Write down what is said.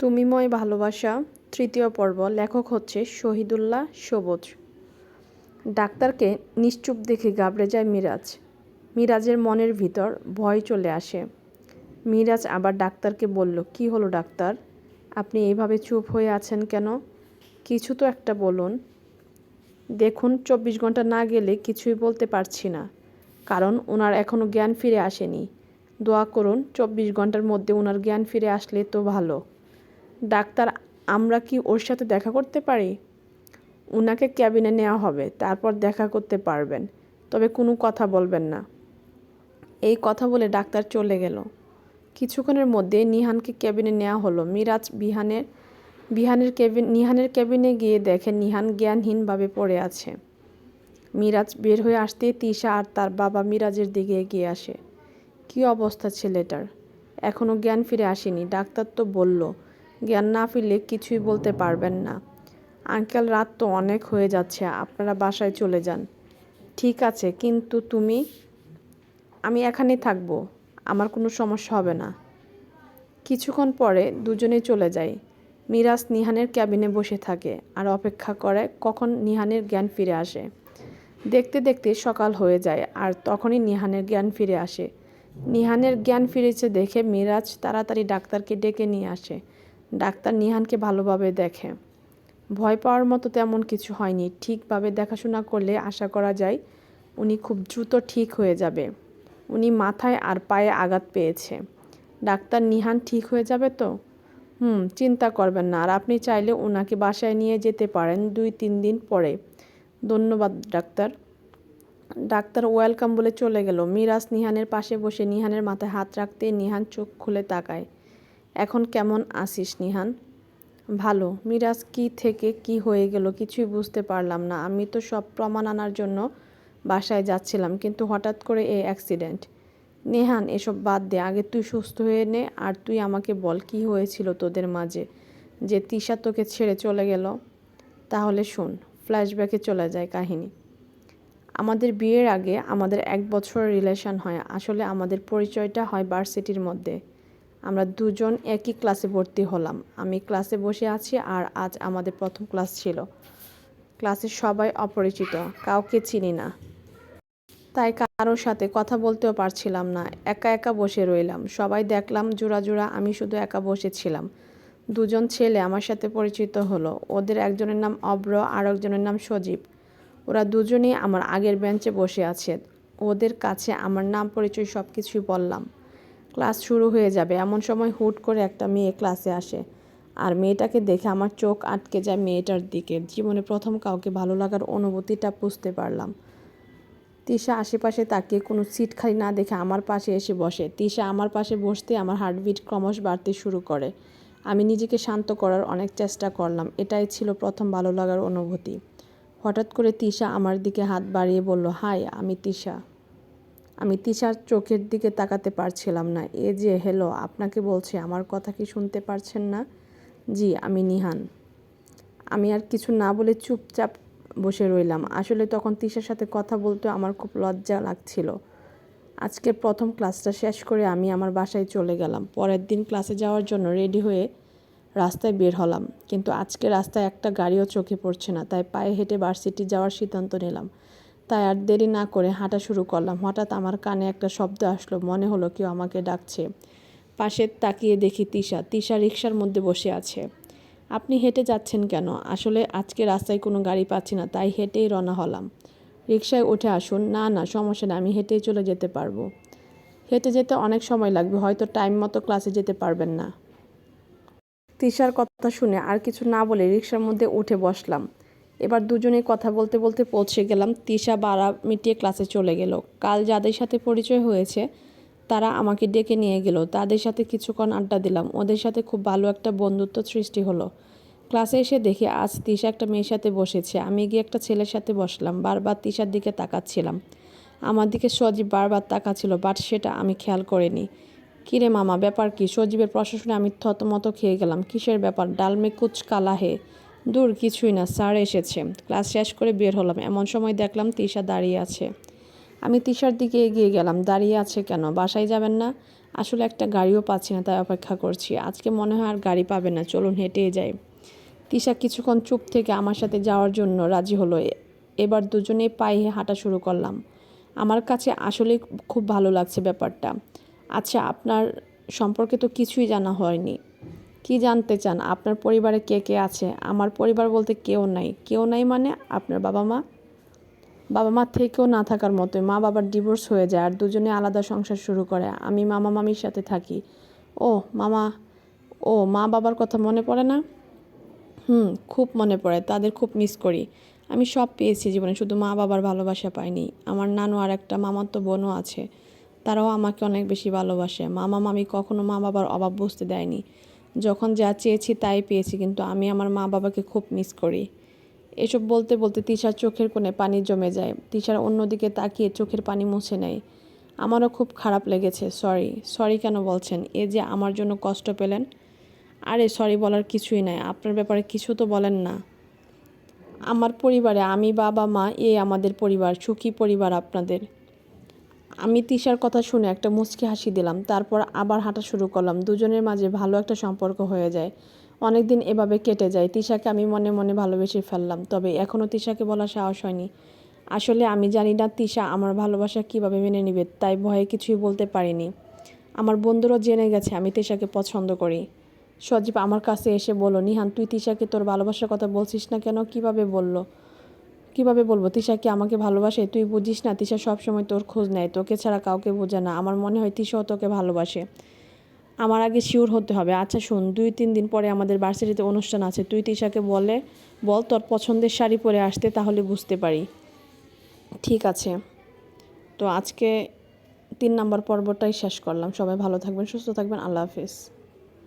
তুমিময় ভালোবাসা, তৃতীয় পর্ব, লেখক হচ্ছে শহীদুল্লাহ সবুজ। ডাক্তারকে নিশ্চুপ দেখে গাবড়ে যায় মিরাজ। মিরাজের মনের ভিতর ভয় চলে আসে। মিরাজ আবার ডাক্তারকে বলল, কি হলো ডাক্তার? আপনি এইভাবে চুপ হয়ে আছেন কেন? কিছু তো একটা বলুন। দেখুন, চব্বিশ ঘণ্টা না গেলে কিছুই বলতে পারছি না, কারণ ওনার এখনও জ্ঞান ফিরে আসেনি। দোয়া করুন, চব্বিশ ঘণ্টার মধ্যে ওনার জ্ঞান ফিরে আসলে তো ভালো। ডাক্তার, আমরা কি ওর সাথে দেখা করতে পারি? ওনাকে ক্যাবিনে নেওয়া হবে, তারপর দেখা করতে পারবেন। তবে কোনো কথা বলবেন না। এই কথা বলে ডাক্তার চলে গেল। কিছুক্ষণের মধ্যে নিহানকে ক্যাবিনে নেওয়া হলো। মিরাজ বিহানের বিহানের কেবিন নিহানের কেবিনে গিয়ে দেখে নিহান জ্ঞানহীনভাবে পড়ে আছে। মিরাজ বের হয়ে আসতেই তিশা আর তার বাবা মিরাজের দিকে এগিয়ে আসে। কি অবস্থা ছেলেটার? এখনও জ্ঞান ফিরে আসেনি। ডাক্তার তো বলল জ্ঞান না ফিরলে কিছুই বলতে পারবেন না। আঙ্কেল, রাত তো অনেক হয়ে যাচ্ছে, আপনারা বাসায় চলে যান। ঠিক আছে, কিন্তু তুমি? আমি এখানেই থাকব, আমার কোনো সমস্যা হবে না। কিছুক্ষণ পরে দুজনেই চলে যায় মিরাজ নিহানের ক্যাবিনে বসে থাকে আর অপেক্ষা করে কখন নিহানের জ্ঞান ফিরে আসে। দেখতে দেখতে সকাল হয়ে যায় আর তখনই নিহানের জ্ঞান ফিরে আসে। নিহানের জ্ঞান ফিরেছে দেখে মিরাজ তাড়াতাড়ি ডাক্তারকে ডেকে নিয়ে আসে। ডাক্তার নিহানকে ভালোভাবে দেখে। ভয় পাওয়ার মতো তেমন কিছু হয়নি। ঠিকভাবে দেখাশোনা করলে আশা করা যায় উনি খুব দ্রুত ঠিক হয়ে যাবে। উনি মাথায় আর পায়ে আঘাত পেয়েছে। ডাক্তার নিহান ঠিক হয়ে যাবে তো? হুম, চিন্তা করবেন না। আর আপনি চাইলে ওনাকে বাসায় নিয়ে যেতে পারেন দুই, তিন দিন পরে। ধন্যবাদ, ডাক্তার। ডাক্তার ওয়েলকাম বলে চলে গেল। মিরাজ নিহানের পাশে বসে নিহানের মাথায় হাত রাখতে নিহান চোখ খুলে তাকায়। এখন কেমন আসিস নিহান? ভালো। মিরাজ, কি থেকে কি হয়ে গেল কিছুই বুঝতে পারলাম না। আমি তো সব প্রমাণ আনার জন্য বাসায় যাচ্ছিলাম, কিন্তু হঠাৎ করে এই অ্যাক্সিডেন্ট। নেহান, এসব বাদ দে। আগে তুই সুস্থ হয়ে নে, আর তুই আমাকে বল কি হয়েছিল তোদের মাঝে, যে তিশা তোকে ছেড়ে চলে গেল। তাহলে শোন, ফ্ল্যাশব্যাকে চলে যায় কাহিনী। আমাদের বিয়ের আগে আমাদের এক বছর রিলেশন হয়। আসলে আমাদের পরিচয়টা হয় ভার্সিটির মধ্যে। আমরা দুজন একই ক্লাসে ভর্তি হলাম। আমি ক্লাসে বসে আছি আর আজ আমাদের প্রথম ক্লাস ছিল। ক্লাসে সবাই অপরিচিত, কাউকে চিনি না। তাই কারোর সাথে কথা বলতেও পারছিলাম না, একা একা বসে রইলাম। সবাই দেখলাম জোড়া জোড়া আমি শুধু একা বসেছিলাম দুজন ছেলে আমার সাথে পরিচিত হলো। ওদের একজনের নাম অব্র আর একজনের নাম সজীব। ওরা দুজনেই আমার আগের বেঞ্চে বসে আছে। ওদের কাছে আমার নাম, পরিচয় সব কিছুই বললাম। ক্লাস শুরু হয়ে যাবে। এমন সময় হুট করে একটা মেয়ে ক্লাসে আসে আর মেয়েটাকে দেখে আমার চোখ আটকে যায় মেয়েটার দিকে। জীবনে প্রথম কাউকে ভালো লাগার অনুভূতিটা বুঝতে পারলাম। তিশা আশেপাশে তাকিয়ে কোনো সিট খালি না দেখে আমার পাশে এসে বসে। তিশা আমার পাশে বসতে আমার হার্টবিট ক্রমশ বাড়তে শুরু করে। আমি নিজেকে শান্ত করার অনেক চেষ্টা করলাম। এটাই ছিল প্রথম ভালো লাগার অনুভূতি। হঠাৎ করে তিশা আমার দিকে হাত বাড়িয়ে বলল হাই আমি তিশা। আমি তিশার চোখের দিকে তাকাতে পারছিলাম না। এ যে, হ্যালো, আপনাকে বলছি, আমার কথা কি শুনতে পারছেন না? জি, আমি নিহান। আমি আর কিছু না বলে চুপচাপ বসে রইলাম। আসলে তখন তিশার সাথে কথা বলতে আমার খুব লজ্জা লাগছিল। আজকের প্রথম ক্লাসটা শেষ করে আমি আমার বাসায় চলে গেলাম। পরের দিন ক্লাসে যাওয়ার জন্য রেডি হয়ে রাস্তায় বের হলাম। কিন্তু আজকে রাস্তায় একটা গাড়িও চোখে পড়ছে না, তাই পায়ে হেঁটে ভার্সিটি যাওয়ার সিদ্ধান্ত নিলাম। তাই আর দেরি না করে হাঁটা শুরু করলাম। হঠাৎ আমার কানে একটা শব্দ আসলো, মনে হলো কেউ আমাকে ডাকছে। পাশে তাকিয়ে দেখি তিশা। তিশা রিক্সার মধ্যে বসে আছে। আপনি হেঁটে যাচ্ছেন কেন? আসলে আজকে রাস্তায় কোনো গাড়ি পাচ্ছি না, তাই হেঁটেই রওনা হলাম। রিক্সায় উঠে আসুন। না না, সমস্যা না আমি হেঁটেই চলে যেতে পারব। হেঁটে যেতে অনেক সময় লাগবে, হয়তো টাইম মতো ক্লাসে যেতে পারবেন না। তিশার কথা শুনে আর কিছু না বলে রিক্সার মধ্যে উঠে বসলাম। এবার দুজনে কথা বলতে বলতে পৌঁছে গেলাম। তিশা বাড়া মিটিয়ে ক্লাসে চলে গেল। কাল যাদের সাথে পরিচয় হয়েছে, তারা আমাকে ডেকে নিয়ে গেল। তাদের সাথে কিছুক্ষণ আড্ডা দিলাম। ওদের সাথে খুব ভালো একটা বন্ধুত্ব সৃষ্টি হলো। ক্লাসে এসে দেখি আজ তিশা একটা মেয়ের সাথে বসেছে। আমি গিয়ে একটা ছেলের সাথে বসলাম। বারবার তিশার দিকে তাকাচ্ছিলাম। আমার দিকে সজীব বারবার তাকাচ্ছিল বাট সেটা আমি খেয়াল করিনি। কিরে মামা, ব্যাপার কি? সজীবের প্রশাসনে আমি থতমত খেয়ে গেলাম। কিসের ব্যাপার? ডালমে কুচ কালা হে? দূর কিছুই না, স্যার এসেছে। ক্লাস শেষ করে বের হলাম। এমন সময় দেখলাম তিশা দাঁড়িয়ে আছে। আমি তিশার দিকে এগিয়ে গেলাম। দাঁড়িয়ে আছে কেন? বাসায় যাবেন না? আসলে একটা গাড়িও পাচ্ছি না, তাই অপেক্ষা করছি। আজকে মনে হয় আর গাড়ি পাবে না। চলুন, হেঁটেই যাই। তিশা কিছুক্ষণ চুপ থেকে আমার সাথে যাওয়ার জন্য রাজি হলো। এবার দুজনেই পায়ে হাঁটা শুরু করলাম। আমার কাছে আসলে খুব ভালো লাগছে ব্যাপারটা। আচ্ছা আপনার সম্পর্কে তো কিছুই জানা হয়নি। কি জানতে চান? আপনার পরিবারে কে কে আছে? আমার পরিবার বলতে কেউ নাই। কেউ নাই মানে আপনার বাবা মা? বাবা মা থেকেও না থাকার মতোই। মা বাবার ডিভোর্স হয়ে যায় আর দুজনে আলাদা সংসার শুরু করে। আমি মামা মামির সাথে থাকি। ও, মামা, ও, মা বাবার কথা মনে পড়ে না? হুম, খুব মনে পড়ে। তাদের খুব মিস করি। আমি সব পেয়েছি জীবনে, শুধু মা বাবার ভালোবাসা পাইনি। আমার নানু আর একটা মামাতো বোনও আছে। তারাও আমাকে অনেক বেশি ভালোবাসে। মামা মামি কখনো মা বাবার অভাব বুঝতে দেয়নি। যখন যা চেয়েছি তাই পেয়েছি, কিন্তু আমি আমার মা বাবাকে খুব মিস করি। এসব বলতে বলতে তিশার চোখের কোণে পানি জমে যায়। তিশার অন্যদিকে তাকিয়ে চোখের পানি মুছে নেয়। আমারও খুব খারাপ লেগেছে সরি সরি কেন বলছেন? এ যে আমার জন্য কষ্ট পেলেন? আরে সরি বলার কিছুই নাই, আপনার ব্যাপারে কিছু তো বলেন না। আমার পরিবারে আমি বাবা, মা, এ আমাদের পরিবার, সুখী পরিবার আপনাদের। আমি তিশার কথা শুনে একটা মুচকি হাসি দিলাম। তারপর আবার হাঁটা শুরু করলাম। দুজনের মাঝে ভালো একটা সম্পর্ক হয়ে যায়। অনেক দিন এভাবে কেটে যায়। তিশাকে আমি মনে মনে ভালোবেসে ফেললাম। তবে এখনও তিশাকে বলা সাহস হয়নি। আসলে আমি জানি না তিশা আমার ভালোবাসা কীভাবে মেনে নেবে, তাই ভয়ে কিছুই বলতে পারিনি। আমার বন্ধুরও জেনে গেছে আমি তিশাকে পছন্দ করি। সজীব আমার কাছে এসে বলল, নিহান, তুই তিশাকে তোর ভালোবাসার কথা বলছিস না কেন? কীভাবে বলল? কীভাবে বলব? তিশা কি আমাকে ভালোবাসে? তুই বুঝিস না, তিশা সবসময় তোর খোঁজ নেয়। তোকে ছাড়া কাউকে বোঝে না। আমার মনে হয় তিশাও তোকে ভালোবাসে। আমার আগে শিওর হতে হবে। আচ্ছা শোন, দুই তিন দিন পরে আমাদের ভার্সিটিতে অনুষ্ঠান আছে। তুই তিশাকে বলে, বল তোর পছন্দের শাড়ি পরে আসতে, তাহলে বুঝতে পারি। ঠিক আছে। তো আজকে তিন নম্বর পর্বটাই শেষ করলাম। সবাই ভালো থাকবেন, সুস্থ থাকবেন। আল্লাহ হাফিজ।